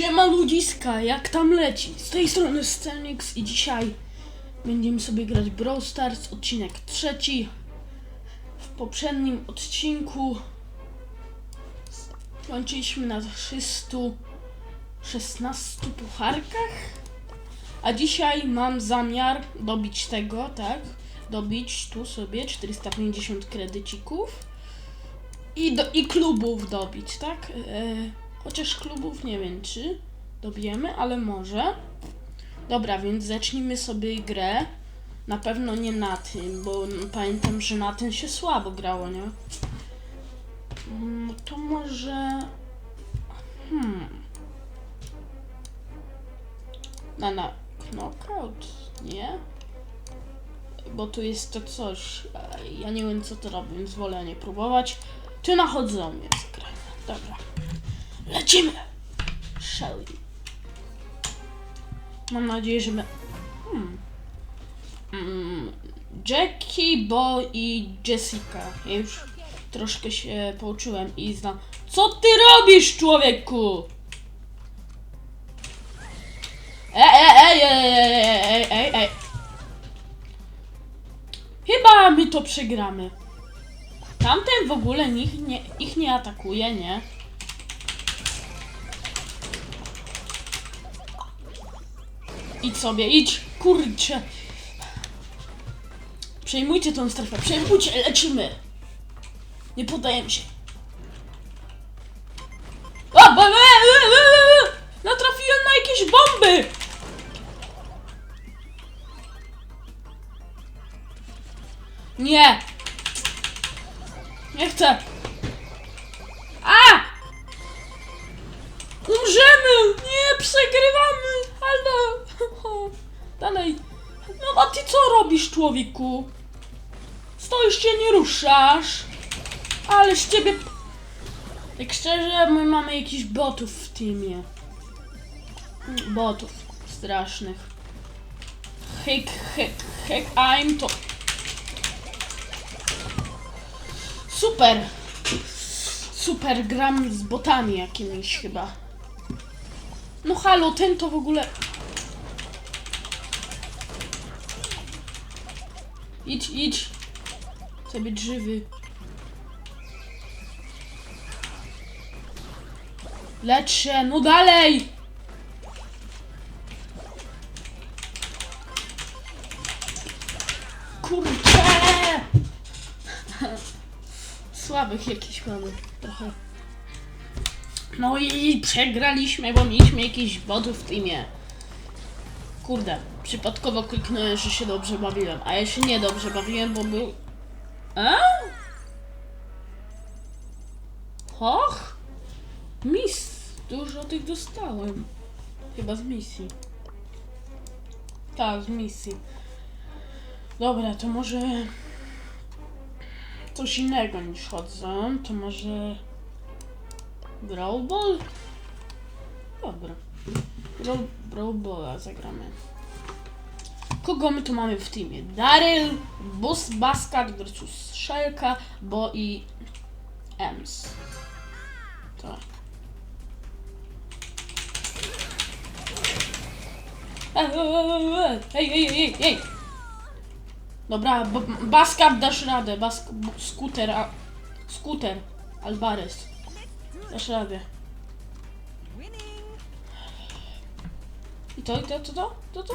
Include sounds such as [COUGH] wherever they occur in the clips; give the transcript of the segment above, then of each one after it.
Siema ludziska, jak tam leci? Z tej strony Scenix i dzisiaj będziemy sobie grać Brawl Stars, odcinek trzeci. W poprzednim odcinku kończyliśmy na 316 pucharkach, a dzisiaj mam zamiar dobić tego, tak? Dobić tu sobie 450 kredycików i, do, i klubów dobić, tak? E, chociaż klubów nie wiem, czy dobijemy, ale może. Dobra, więc zacznijmy sobie grę. Na pewno nie na tym, bo pamiętam, że na tym się słabo grało, nie? Mm, To może... Hmm... Na, na knockout? Nie? Bo tu jest to coś. a Ja nie wiem co to robi, więc wolę nie próbować. Czy na chodzą jest gra. Dobra. Lecimy! Shelly. Mam nadzieję, że... my- Hmm. Mm, Jackie, Bo i Jessica. Ja już troszkę się pouczyłem i znam. Co ty robisz, człowieku? Ej, ej, ej, ej, ej, ej, ej, ej. Chyba my to przegramy. Tamten w ogóle ich nie, ich nie atakuje, nie? Idź sobie, idź! Kurczę! Przejmujcie tą strefę, przejmujcie, lecimy! Nie poddajemy się. E, e, e, e, Natrafiłem na jakieś bomby! Nie! Nie chcę! Dalej. No a ty co robisz, człowieku? Stoisz się, nie ruszasz. Ale z ciebie... Jak szczerze, my mamy jakichś botów w teamie. Botów strasznych. Hek, hek, hek, I'm to... Super! Super, gram z botami jakimiś chyba. No halo, ten to w ogóle... Idź, idź. Chcę być żywy. Lecz się, no dalej! Kurczę! [LAUGHS] Słabych jakiś mamy trochę. No i przegraliśmy, bo mieliśmy jakiś botów w teamie. Kurde, przypadkowo kliknąłem, że się dobrze bawiłem, a ja się nie dobrze bawiłem, bo był... A? Och? Mis, dużo tych dostałem. Chyba z misji. Tak, z misji. Dobra, to może coś innego niż chodzę. To może Brawl Ball? Dobra. Balla zagramy. Kogo my tu mamy w teamie? Daryl, Bus Baskat versus Shelka, Bo i Ems. Tak. Ej, ej, ej, ej, ej! Dobra, Baskat dasz radę, Bask skuter, a, skuter, Alvarez. Dasz radę. I to, i to, to, to, to, to.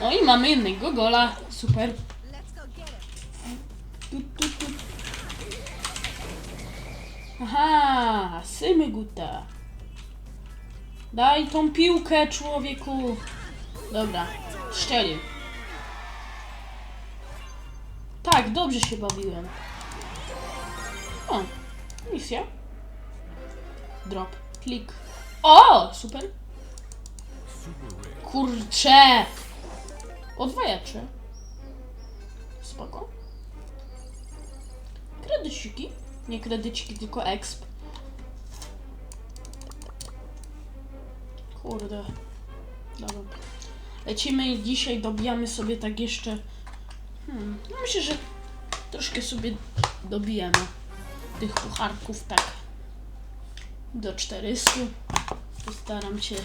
No i mamy jednego gola, super. Tu, tu, tu. Aha, symy guta. Daj tą piłkę, człowieku. Dobra, szczelił. Tak, dobrze się bawiłem. O, misja. Drop, klik. O, super. Kurcze! Odwajacze. Spoko. Kredyciki. Nie kredyciki, tylko exp. Kurde. Dobra. Lecimy i dzisiaj dobijamy sobie tak jeszcze... Hmm. No myślę, że troszkę sobie dobijemy tych pucharków tak do 400. Postaram się,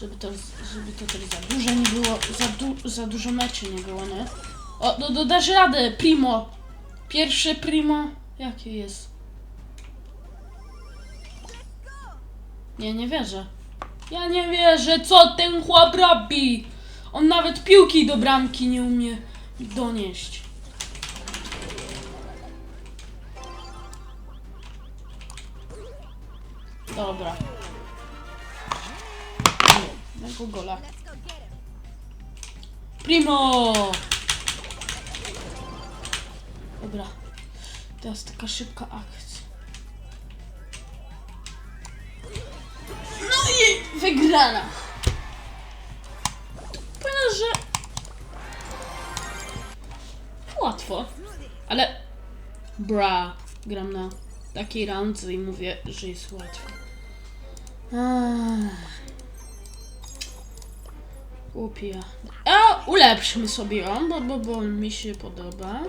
żeby to, żeby to tak za dużo nie było, za, du, za dużo meczy nie było, nie? O, no, no dasz radę, Primo! Pierwsze Primo, jakie jest? Nie, nie wierzę. Ja nie wierzę, co ten chłop robi! On nawet piłki do bramki nie umie donieść. Dobra. Tego gola. Primo! Dobra. Teraz taka szybka akcja. No i wygrana. Powiem, że łatwo, ale bra, gram na takiej randze i mówię, że jest łatwo. Ach. Głupia. A, ulepszmy sobie ją, bo, bo, bo mi się podoba.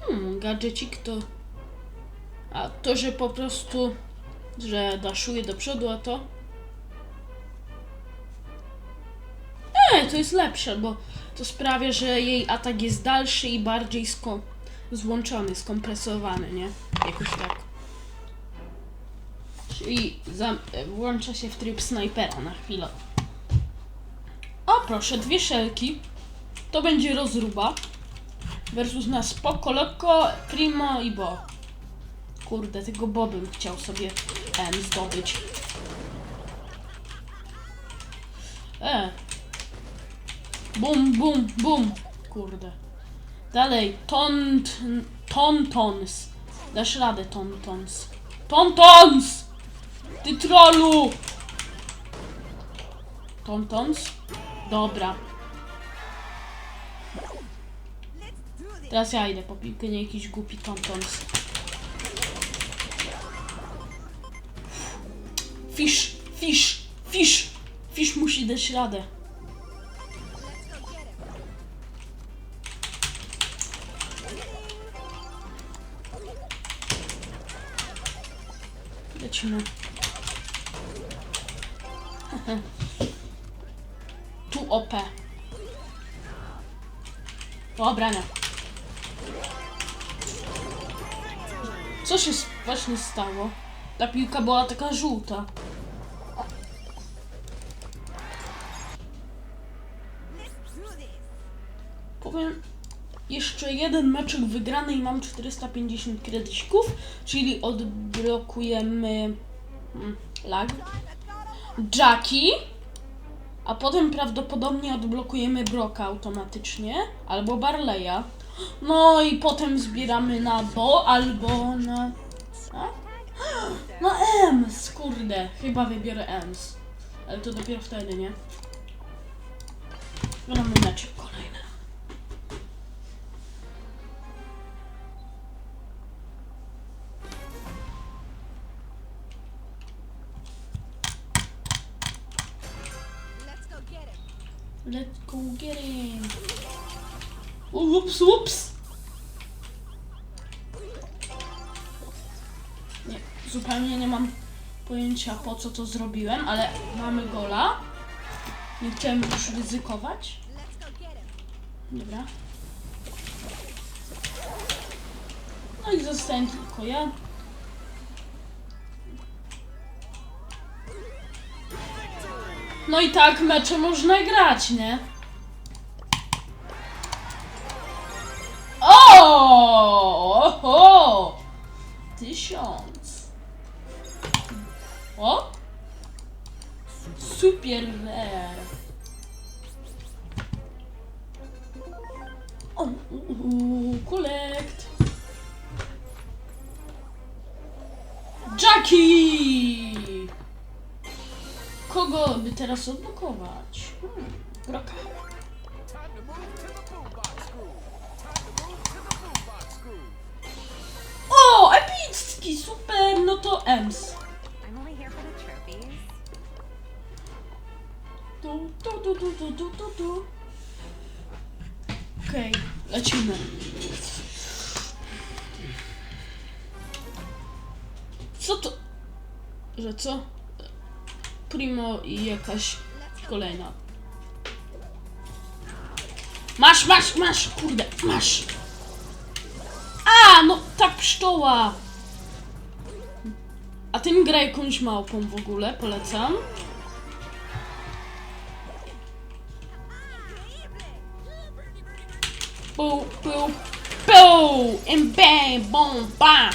Hmm, gadżecik to... A to, że po prostu... Że daszuje do przodu, a to... Nie, to jest lepsze, bo to sprawia, że jej atak jest dalszy i bardziej sko- złączony, skompresowany, nie? Jakoś tak. Czyli włącza się w tryb snajpera na chwilę. O proszę, dwie szelki. To będzie rozruba. Versus na spoko, lekko, primo i bo. Kurde, tego bo bym chciał sobie em, zdobyć. E. Bum, bum, bum. Kurde. Dalej, tont, tontons. Dasz radę, tontons. Tontons! Ty trolu! Tontons? Dobra. Teraz ja idę po piłkę, nie jakiś głupi tontons. Fish, fish, fish! Fish musi dać radę. Lecimy. [LAUGHS] Tu OP. Dobra, nie. Co się właśnie stało? Ta piłka była taka żółta. Powiem, jeszcze jeden meczek wygrany i mam 450 kredycików, czyli odblokujemy mm, lag. Jackie, a potem prawdopodobnie odblokujemy Broka automatycznie, albo Barleya. No i potem zbieramy na Bo albo na... A? Na Ems, kurde, chyba wybiorę Ems. Ale to dopiero wtedy, nie? Gramy meczek kolejny. Get him. Ups, ups. Nie, zupełnie nie mam pojęcia po co to zrobiłem, ale mamy gola. Nie chciałem już ryzykować. Dobra. No i zostałem tylko ja. No i tak mecze można grać, nie? Oho! Tysiąc. O! Super rare. O, collect. Jackie! Kogo by teraz odblokować? Hmm, Broka. Epicki, super, no to Ems. Tu, tu, tu, tu, tu, tu, tu, tu. Okej, lecimy. Co to? Że co? Primo i jakaś kolejna. Masz, masz, masz, kurde, masz. A, no ta pszczoła. A ty mi graj jakąś małpą w ogóle, polecam. Pu, pu, pu! And bang, bom, bam!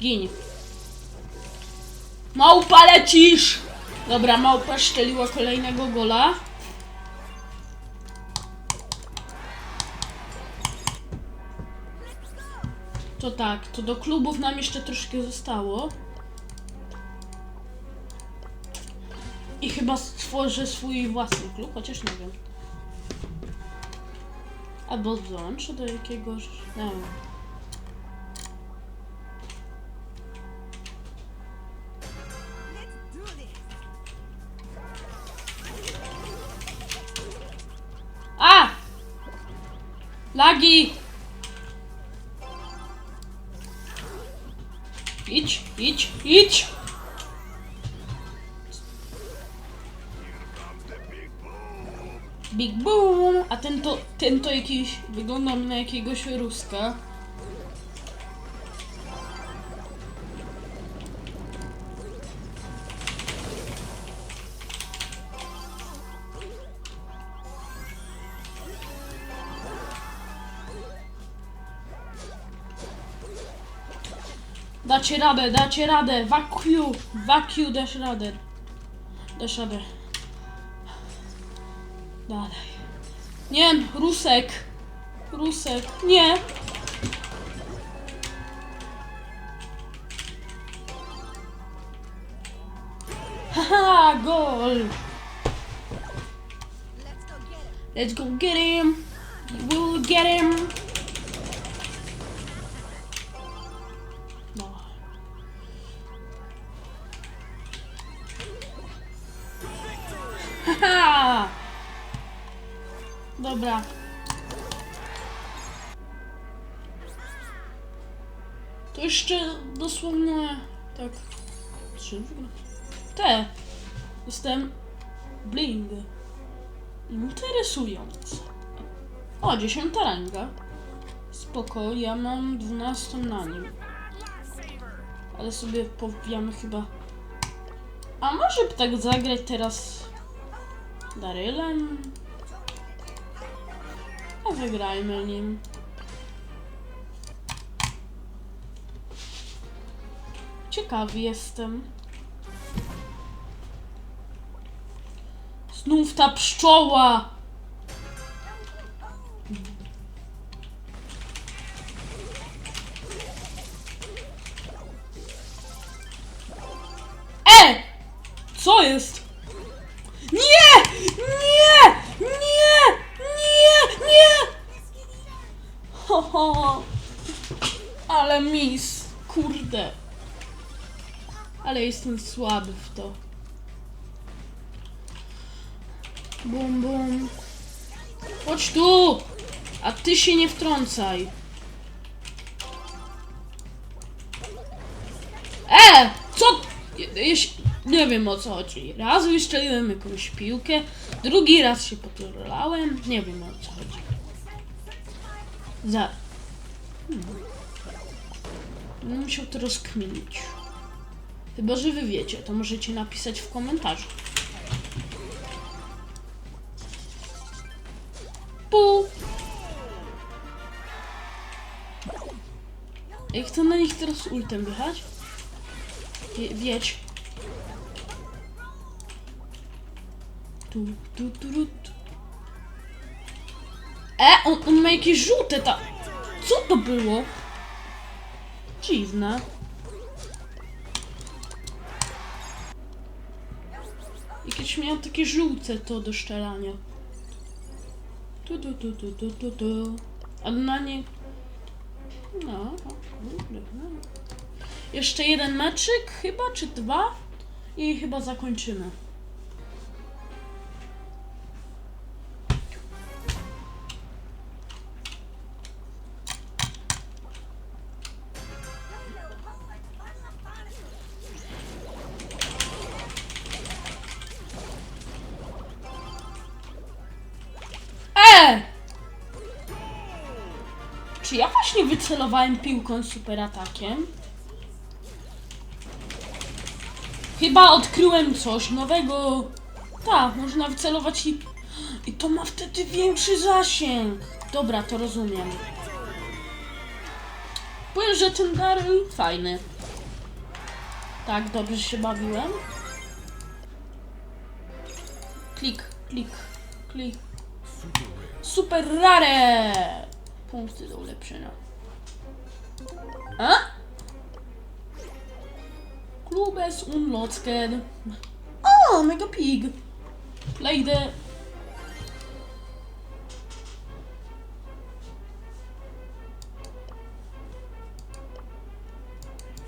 Gin. Małpa lecisz! Dobra, małpa szczeliła kolejnego gola. To tak, to do klubów nam jeszcze troszkę zostało. I chyba stworzę swój własny klub, chociaż nie wiem. Albo dołączę do jakiegoś. Nie wiem. A! Lagi! Idź, idź! Big boom! A ten to, ten to jakiś, wygląda mi na jakiegoś Ruska. Dacie radę, dacie radę! Wakiu! Wakiu, dasz radę. Dasz radę. Dalej. Nie, Rusek! Rusek, nie! Haha, gol! Let's go get him. Let's go get him! No. [LAUGHS] Haha! Dobra. To jeszcze dosłownie tak. Trzy. Te. Jestem bling. Interesujące. O, dziesiąta ranga. Spoko, ja mam 12 na nim. Ale sobie powijamy chyba. A może tak zagrać teraz Darylem? A wygrajmy nim. Ciekawy jestem. Znów ta pszczoła! Jestem słaby w to. Bum, bum. Chodź tu! A ty się nie wtrącaj. E! Co? Nie wiem o co chodzi. Raz wyszczeliłem jakąś piłkę, drugi raz się poturlałem. Nie wiem o co chodzi. Za... Hmm. Będę musiał to rozkminić. Chyba, że wy wiecie, to możecie napisać w komentarzu. Pu! Ej, chcę na nich teraz ultem wjechać? Wie, wieć. Tu, tu, tu, tu, tu. E, on, on ma jakieś żółte ta... Co to było? Dziwne. Jakieś miał takie żółce to do szczelania. Tu, tu, tu, tu, tu, tu, tu. A na nie... No. no. Jeszcze jeden meczyk chyba, czy dwa? I chyba zakończymy. Właśnie wycelowałem piłką super atakiem. Chyba odkryłem coś nowego. Tak, można wycelować i... I to ma wtedy większy zasięg. Dobra, to rozumiem. Powiem, że ten Daryl fajny. Tak, dobrze się bawiłem. Klik, klik, klik. Super rare! Punkty do ulepszenia. A? Klubes unlocked. O, mega pig. Lejdę.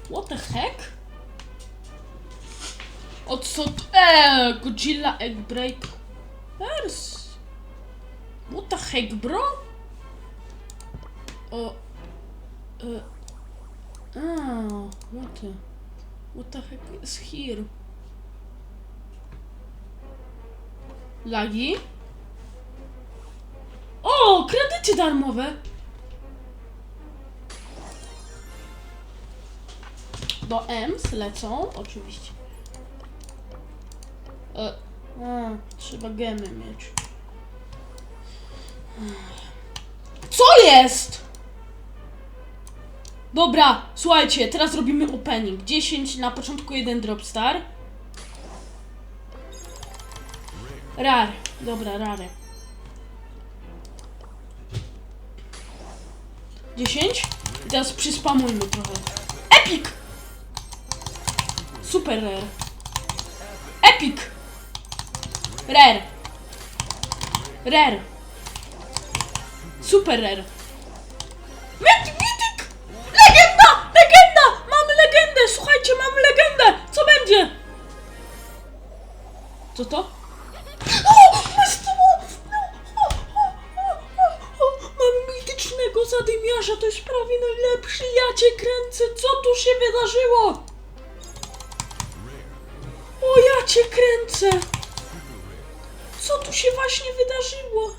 What the heck? O co? t- Eee, Godzilla Egg Break. Ers. What the heck, bro? O. E. A, what the. What the heck is here? Lagi? O, kredyty darmowe! Do EMS lecą, oczywiście. E, a, trzeba gemy mieć. Co jest? Dobra, słuchajcie, teraz robimy opening. 10 na początku, jeden dropstar. Rar. Dobra, rary. 10. I teraz przyspamujmy trochę. Epic! Super rare. Epic! Rare. Rare. Super rare mythic! Legenda! Legenda! Mamy legendę! Słuchajcie, mamy legendę! Co będzie? Co to? O! Jest to! Mamy mitycznego zadymiarza, to jest prawie najlepszy. Ja cię kręcę, co tu się wydarzyło? O, ja cię kręcę! Co tu się właśnie wydarzyło?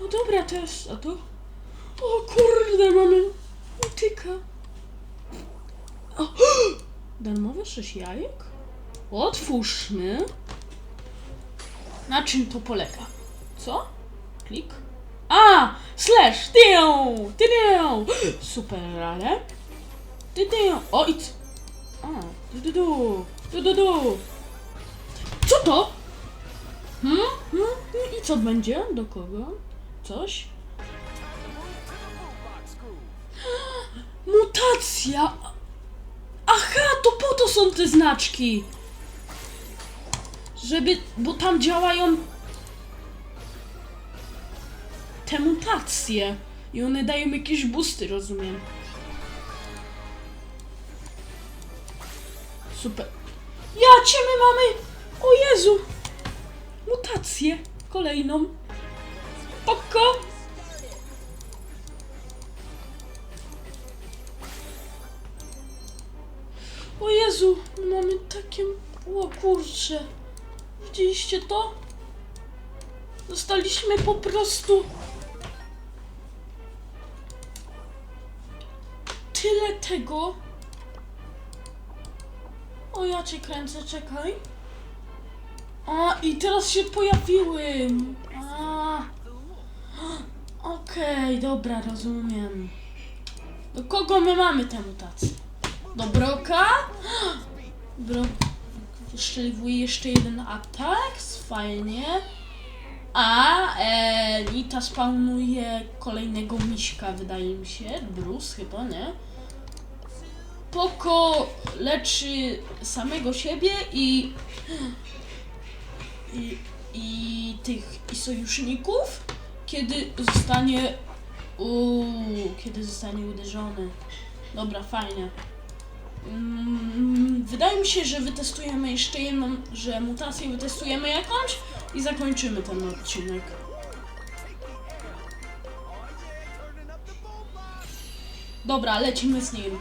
No dobra, to jest... A to? O kurde, mamy mityka. [GASPS] Darmowe sześć jajek? Otwórzmy. Na czym to polega? Co? Klik. A! Slash! Tyją! Tyją! [GASPS] Super, ale... Tyją! O, i... A, du du du! Du du du! Co to? Hmm? Hmm? I co będzie? Do kogo? Coś? [GASPS] Mutacja! Aha, to po to są te znaczki! Żeby, bo tam działają te mutacje i one dają jakieś boosty, rozumiem. Super. Ja cię my mamy! O Jezu! Mutację kolejną. Poko! O Jezu, mamy takie... O kurcze. Widzieliście to? Dostaliśmy po prostu... Tyle tego. O, ja cię kręcę, czekaj. A, i teraz się pojawiły. A. Okej, dobra, rozumiem. Do kogo my mamy tę mutację? Do Broka? Bro... Wyszczeliwuje jeszcze jeden atak, fajnie. A e, Nita spawnuje kolejnego miśka, wydaje mi się. Bruce chyba, nie? Poko leczy samego siebie i... I, i tych i sojuszników, kiedy zostanie... Uuu, kiedy zostanie uderzony. Dobra, fajnie. Mm, Wydaje mi się, że wytestujemy jeszcze jedną, że mutację wytestujemy jakąś i zakończymy ten odcinek. Dobra, lecimy z nim.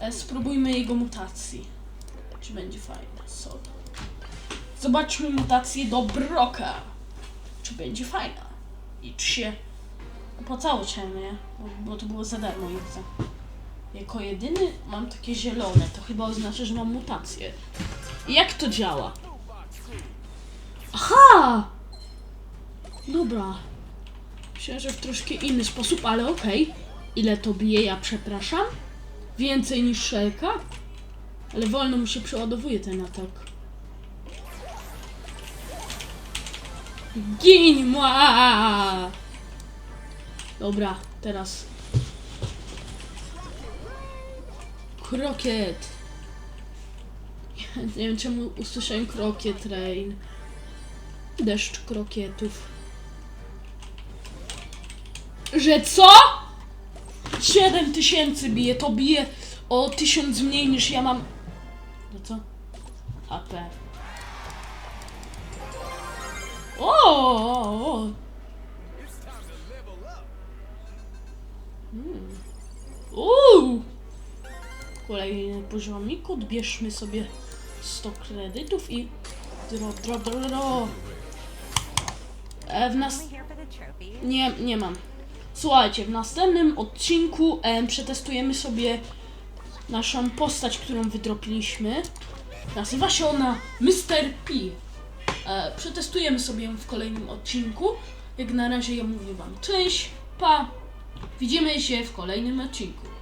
E, Spróbujmy jego mutacji. Czy będzie fajne? So. Zobaczmy mutację do Broka. Czy będzie fajna? I czy się Opłacało się, nie? Bo, bo to było za darmo i chcę. Jako jedyny mam takie zielone, to chyba oznacza, że mam mutację. Jak to działa? Aha! Dobra. Myślę, że w troszkę inny sposób, ale okej. Ile to bije, ja przepraszam? Więcej niż szelka? Ale wolno mu się przeładowuje ten atak. Gin! Dobra, teraz. Krokiet. Nie wiem czemu usłyszałem krokiet rain. Deszcz krokietów. Że co? 7 tysięcy bije, to bije o 1000 mniej niż ja mam. No co? AP. O, o, o. Kolejny poziomik, odbierzmy sobie 100 kredytów i dro, dro, dro, dro. E, w nas... Nie, nie mam. Słuchajcie, w następnym odcinku em, przetestujemy sobie naszą postać, którą wydropiliśmy. Nazywa się ona Mr. P. E, przetestujemy sobie ją w kolejnym odcinku. Jak na razie ja mówię wam cześć, pa. Widzimy się w kolejnym odcinku.